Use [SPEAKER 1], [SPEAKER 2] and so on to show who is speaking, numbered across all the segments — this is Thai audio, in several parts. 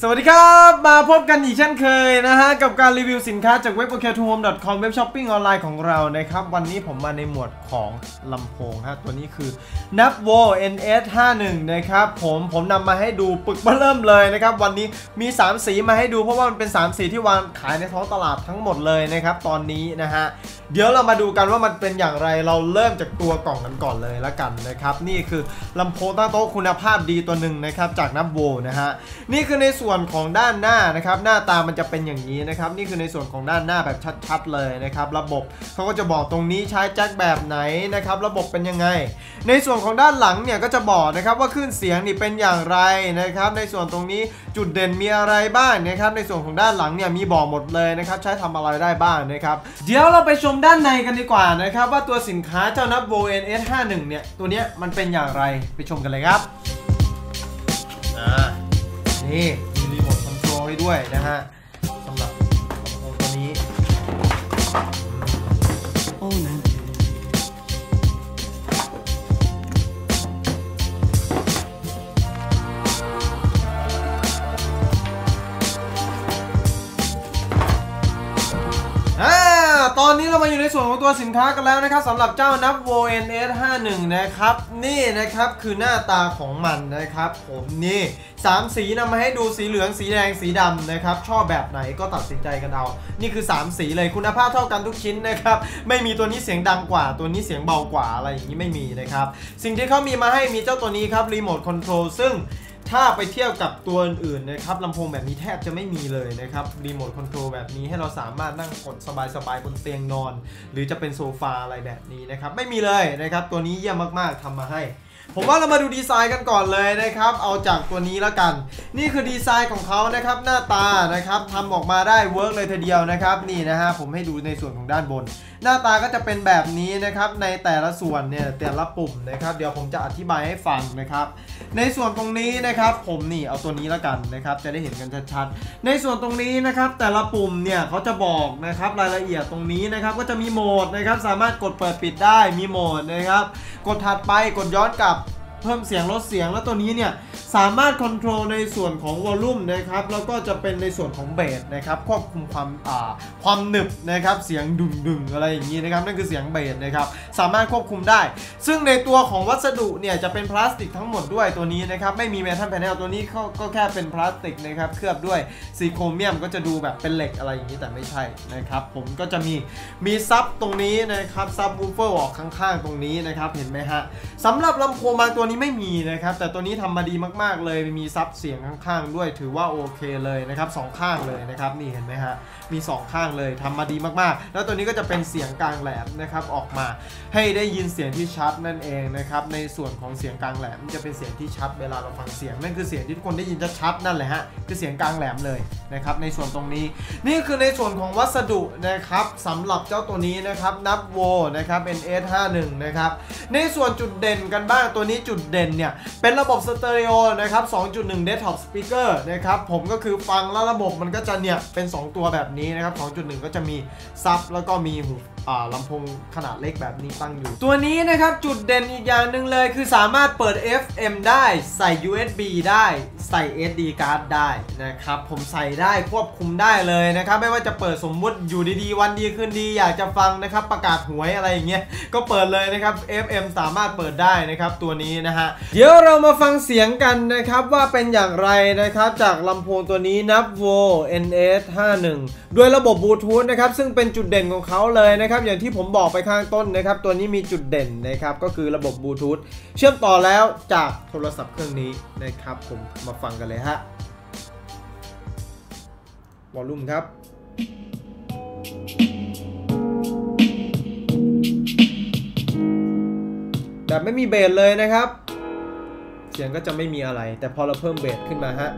[SPEAKER 1] สวัสดีครับ มาพบกันอีกเช่นเคยนะฮะ กับการรีวิวสินค้าจากเว็บ o k 2 h o m e c o m เว็บช้อปปิ้งออนไลน์ของเรานะครับ วันนี้ผมมาในหมวดของลำโพงฮะ ตัวนี้คือ n a p v o NS51 นะครับผมผมนำมาให้ดูปึกมาเริ่มเลยนะครับ วันนี้มี 3 สีมาให้ดูเพราะว่ามันเป็น 3 สีที่วางขายในท้องตลาดทั้งหมดเลยนะครับ ตอนนี้นะฮะเดี๋ยวเรามาดูกันว่ามันเป็นอย่างไรเราเริ่มจากตัวกล่องกันก่อนเลยละกันนะครับ นี่คือลำโพงตั้งโต๊ะคุณภาพดีตัวหนึ่งนะครับจากนับโวนะฮะนี่คือในส่วนของด้านหน้านะครับ หน้าตามันจะเป็นอย่างนี้นะครับ นี่คือในส่วนของด้านหน้าแบบชัดๆเลยนะครับ ระบบเขาก็จะบอกตรงนี้ใช้แจ็คแบบไหนนะครับ ระบบเป็นยังไง ในส่วนของด้านหลังเนี่ยก็จะบอกนะครับว่าคลื่นเสียงนี่เป็นอย่างไรนะครับ ในส่วนตรงนี้จุดเด่นมีอะไรบ้างนะครับ ในส่วนของด้านหลังเนี่ยมีบอกหมดเลยนะครับ ใช้ทำอะไรได้บ้างนะครับ เดี๋ยวเราไปชมด้านในกันดีกว่านะครับว่าตัวสินค้าเจ้านับโว NS51 เนี่ยตัวเนี้ยมันเป็นอย่างไรไปชมกันเลยครับอ่านี่มีรีโมทคอนโทรลให้ด้วยนะฮะสำหรับลำโพงตัวนี้ ตอนนี้ามาอยู่ในส่วนของตัวสินค้ากันแล้วนะครับสำหรับเจ้านับ v o NS 51นะครับ นี่นะครับคือหน้าตาของมันนะครับ ผมนี่สามสีนำมาให้ดูสีเหลืองสีแดงสีดำนะครับชอบแบบไหนก็ตัดสินใจกันเอา นี่คือ 3 สีเลยคุณภาพเท่ากันทุกชิ้นนะครับ ไม่มีตัวนี้เสียงดังกว่า ตัวนี้เสียงเบากว่าอะไรอย่างนี้ไม่มีนะครับ สิ่งที่เขามีมาให้มีเจ้าตัวนี้ครับรีโมทคอนโทรลซึ่ง ถ้าไปเทียบกับตัวอื่นๆนะครับลำโพงแบบนี้แทบจะไม่มีเลยนะครับรีโมทคอนโทรลแบบนี้ให้เราสามารถนั่งกดสบายๆบนเตียงนอน หรือจะเป็นโซฟาอะไรแบบนี้นะครับไม่มีเลยนะครับตัวนี้เยี่ยมมากๆทำมาให้ ผมว่าเรามาดูดีไซน์กันก่อนเลยนะครับ เอาจากตัวนี้แล้วกัน นี่คือดีไซน์ของเขานะครับ หน้าตานะครับทำออกมาได้เวิร์กเลยทีเดียวนะครับ นี่นะฮะผมให้ดูในส่วนของด้านบน หน้าตาก็จะเป็นแบบนี้นะครับ ในแต่ละส่วนเนี่ยแต่ละปุ่มนะครับ เดี๋ยวผมจะอธิบายให้ฟังนะครับ ในส่วนตรงนี้นะครับ ผมนี่เอาตัวนี้แล้วกันนะครับ จะได้เห็นกันชัดๆในส่วนตรงนี้นะครับ แต่ละปุ่มเนี่ยเขาจะบอกนะครับรายละเอียดตรงนี้นะครับ ก็จะมีโหมดนะครับ สามารถกดเปิดปิดได้มีโหมดนะครับ กดถัดไปกดย้อนกลับ เพิ่มเสียงลดเสียงแล้วตัวนี้เนี่ยสามารถควบคุมในส่วนของวอลลุ่มนะครับแล้วก็จะเป็นในส่วนของเบสนะครับควบคุมความอ่าความหนึบนะครับเสียงดึงดึงๆอะไรอย่างนี้นะครับนั่นคือเสียงเบสนะครับสามารถควบคุมได้ ซึ่งในตัวของวัสดุเนี่ยจะเป็นพลาสติกทั้งหมดด้วยตัวนี้นะครับไม่มีเมทัลแพนเนลตัวนี้ก็แค่เป็นพลาสติกนะครับเคลือบด้วยซีโครเมียมก็จะดูแบบเป็นเหล็กอะไรอย่างนี้แต่ไม่ใช่นะครับผมก็จะมีมีซับตรงนี้นะครับซับวูเฟอร์ออกข้างๆ ตรงนี้นะครับเห็นไหมฮะสำหรับลำโพงบางตัวนี้ไม่มีนะครับ แต่ตัวนี้ทำมาดีมากๆ เลยมีซับเสียงข้างๆ ด้วย ถือว่าโอเคเลยนะครับสองข้างเลยนะครับนี่เห็นไหมฮะมีสองข้างเลยทำมาดีมากๆ แล้วตัวนี้ก็จะเป็นเสียงกลางแหลมนะครับออกมาให้ได้ยินเสียงที่ชัดนั่นเองนะครับในส่วนของเสียงกลางแหลมจะเป็นเสียงที่ชัดเวลาเราฟังเสียงนั่นคือเสียงที่ทุกคนได้ยินชัดๆนั่นแหละฮะคือเสียงกลางแหลมเลยนะครับในส่วนตรงนี้ นี่คือในส่วนของวัสดุนะครับสำหรับเจ้าตัวนี้นะครับนับโวนะครับ NS51 นะครับในส่วนจุดเด่นกันบ้างตัวนี้จุดเด่นเนี่ย เป็นระบบสเตอริโอนะครับ 2.1 Desktop Speaker นะครับผมก็คือฟังแล้วระบบมันก็จะเนี่ย เป็น 2 ตัวแบบนี้นะครับ 2.1 ก็จะมีซับแล้วก็มีหูอ่ ลำโพงขนาดเล็กแบบนี้ตั้งอยู่ ตัวนี้นะครับจุดเด่นอีกอย่างหนึ่งเลย คือสามารถเปิด FM ได้ใส่ USB ได้ใส่ SD card ได้นะครับ ผมใส่ได้ควบคุมได้เลยนะครับ ไม่ว่าจะเปิดสมมุติอยู่ดีๆ วันดีคืนดี อยากจะฟังนะครับประกาศหวยอะไรอย่างเงี้ยก็เปิดเลยนะครับ FM สามารถเปิดได้นะครับตัวนี้นะฮะเดี๋ยวเรามาฟังเสียงกันนะครับว่าเป็นอย่างไรนะครับจากลำโพงตัวนี้นับ v o NS51 ด้วยระบบบลูทูธนะครับซึ่งเป็นจุดเด่นของเขาเลยนะครับอย่างที่ผมบอกไปข้างต้นนะครับ ตัวนี้มีจุดเด่นนะครับก็คือระบบบลูทูธเชื่อมต่อแล้วจากโทรศัพท์เครื่องนี้นะครับ ผมมาฟังกันเลยฮะวอลลุ่มครับแบบไม่มีเบสเลยนะครับ เสียงก็จะไม่มีอะไร แต่พอเราเพิ่มเบสขึ้นมาฮะ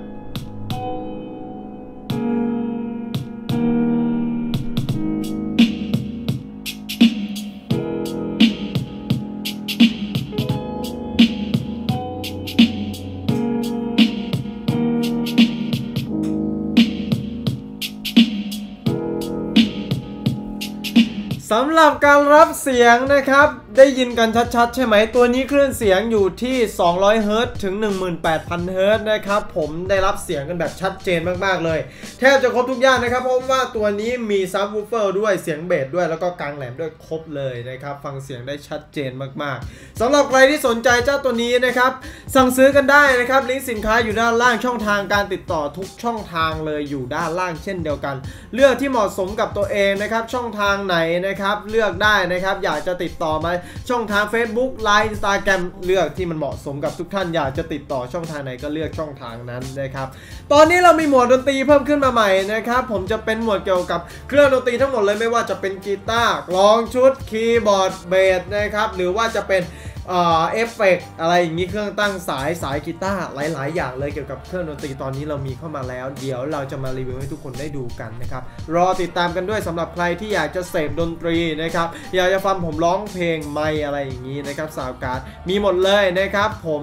[SPEAKER 1] สำหรับการรับเสียงนะครับ ได้ยินกันชัดๆ ใช่ไหม ตัวนี้คลื่นเสียงอยู่ที่ 200เฮิรต์ถึง 18,000เฮิรต์นะครับ ผมได้รับเสียงกันแบบชัดเจนมากๆเลย แทบจะครบทุกอย่างนะครับ เพราะว่าตัวนี้มีซับวูเฟอร์ด้วยเสียงเบสด้วยแล้วก็กลางแหลมด้วยครบเลยนะครับ ฟังเสียงได้ชัดเจนมากๆสำหรับใครที่สนใจเจ้าตัวนี้นะครับ สั่งซื้อกันได้นะครับ ลิงก์สินค้าอยู่ด้านล่างช่องทางการติดต่อทุกช่องทางเลยอยู่ด้านล่างเช่นเดียวกัน เลือกที่เหมาะสมกับตัวเองนะครับ ช่องทางไหนนะครับ เลือกได้นะครับ อยากจะติดต่อมาช่องทาง Facebook Line Instagram เลือกที่มันเหมาะสมกับทุกท่านอยากจะติดต่อช่องทางไหนก็เลือกช่องทางนั้นนะครับตอนนี้เรามีหมวดดนตรีเพิ่มขึ้นมาใหม่นะครับผมจะเป็นหมวดเกี่ยวกับเครื่องดนตรีทั้งหมดเลยไม่ว่าจะเป็นกีตาร์กลองชุดคีย์บอร์ดเบสนะครับหรือว่าจะเป็น เอฟเฟกต์อะไรอย่างนี้เครื่องตั้งสายสายกีตาร์หลาย ๆ อย่างเลยเกี่ยวกับเครื่องดนตรีตอนนี้เรามีเข้ามาแล้ว เดี๋ยวเราจะมารีวิวให้ทุกคนได้ดูกันนะครับ รอติดตามกันด้วยสำหรับใครที่อยากจะเสพดนตรีนะครับอยากจะฟังผมร้องเพลงไม่อะไรอย่างนี้นะครับสาวการ์ดมีหมดเลยนะครับ ผม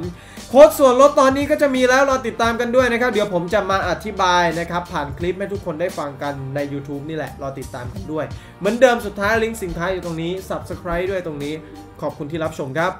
[SPEAKER 1] โค้ดส่วนลดตอนนี้ก็จะมีแล้วรอติดตามกันด้วยนะครับ เดี๋ยวผมจะมาอธิบายนะครับ ผ่านคลิปให้ทุกคนได้ฟังกันใน YouTube นี่แหละ รอติดตามกันด้วย เหมือนเดิมสุดท้ายลิงก์สินค้าอยู่ตรงนี้ Subscribe ด้วยตรงนี้ ขอบคุณที่รับชมครับ